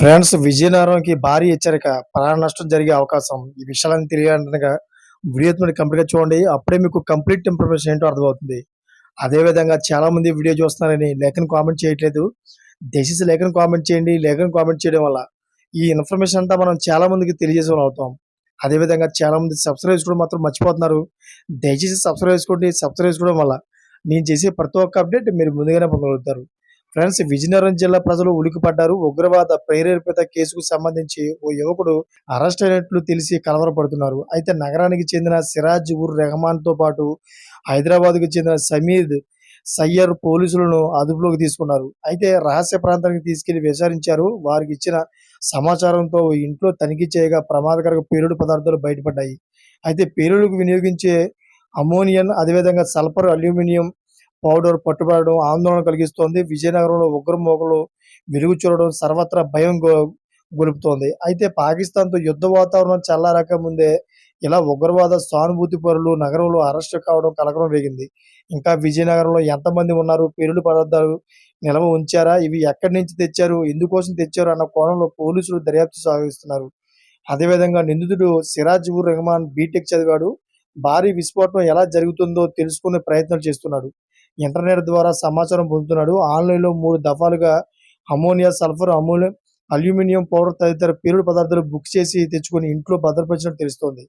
Friends విజయనగరంకి భారీ హెచ్చరిక. ప్రాణ నష్టం జరిగే అవకాశం. ఈ విషయాలను తెలియాలంటనగా వీడియో మీద కంప్లీట్గా చూడండి. అప్పుడే మీకు కంప్లీట్ ఇన్ఫర్మేషన్ ఏంటో అర్థమవుతుంది. అదేవిధంగా చాలామంది చాలా మంది వీడియో చూస్తున్నారని లేఖను కామెంట్ చేయట్లేదు. దయచేసి లేఖను కామెంట్ చేయండి. లేఖను కామెంట్ చేయడం వల్ల ఈ ఇన్ఫర్మేషన్ అంతా మనం చాలా మందికి తెలియజేసే అవుతాం. అదే విధంగా చాలా మంది సబ్స్క్రైబ్ చేసుకోవడం మాత్రం మర్చిపోతున్నారు. దయచేసి సబ్స్క్రైబ్ చేసుకోండి. సబ్స్క్రైబ్ చేసుకోవడం వల్ల నేను చేసే ప్రతి ఒక్క అప్డేట్ మీరు ముందుగానే పొందగలుగుతారు. ఫ్రెండ్స్ విజయనగరం జిల్లా ప్రజలు ఉలికిపడ్డారు ఉగ్రవాద ప్రేరేపిత కేసుకు సంబంధించి ఓ యువకుడు అరెస్ట్ అయినట్లు తెలిసి కలవరపడుతున్నారు. అయితే నగరానికి చెందిన సిరాజ్ ఉర్ రెహమాన్తో పాటు హైదరాబాద్కు చెందిన సమీద్ సయ్యర్ పోలీసులను అదుపులోకి తీసుకున్నారు. అయితే రహస్య ప్రాంతానికి తీసుకెళ్ళి విచారించారు. వారికి ఇచ్చిన సమాచారంతో ఇంట్లో తనిఖీ చేయగా ప్రమాదకర పేలుడు పదార్థాలు బయటపడ్డాయి. అయితే పేలుడుకు వినియోగించే అమోనియన్ అదేవిధంగా సల్ఫర్ అల్యూమినియం పౌడర్ పట్టుబడడం ఆందోళన కలిగిస్తోంది. విజయనగరంలో ఉగ్రమోకలు వెలుగు చూడడం సర్వత్రా భయం గొలుపుతోంది. అయితే పాకిస్తాన్తో యుద్ధ వాతావరణం చల్లారక ముందే ఇలా ఉగ్రవాద సానుభూతి పరులు నగరంలో అరెస్ట్ కావడం కలకలం రేగింది. ఇంకా విజయనగరంలో ఎంతమంది ఉన్నారు? పేలుడు పదార్థాలు నిల్వ ఉంచారా? ఇవి ఎక్కడి నుంచి తెచ్చారు? ఎందుకోసం తెచ్చారు? అన్న కోణంలో పోలీసులు దర్యాప్తు సాగిస్తున్నారు. అదేవిధంగా నిందితుడు సిరాజ్ ఉర్ రెహమాన్ బీటెక్ చదివాడు. భారీ విస్ఫోటనం ఎలా జరుగుతుందో తెలుసుకునే ప్రయత్నం చేస్తున్నాడు. ఇంటర్నెట్ ద్వారా సమాచారం పొందుతున్నాడు. ఆన్లైన్లో మూడు దఫాలుగా ammonia sulphur ammonium aluminium powder తదితర పేలుడు పదార్థాలు బుక్ చేసి తెచ్చుకొని ఇంట్లో భద్రపరిచినట్టు తెలుస్తోంది.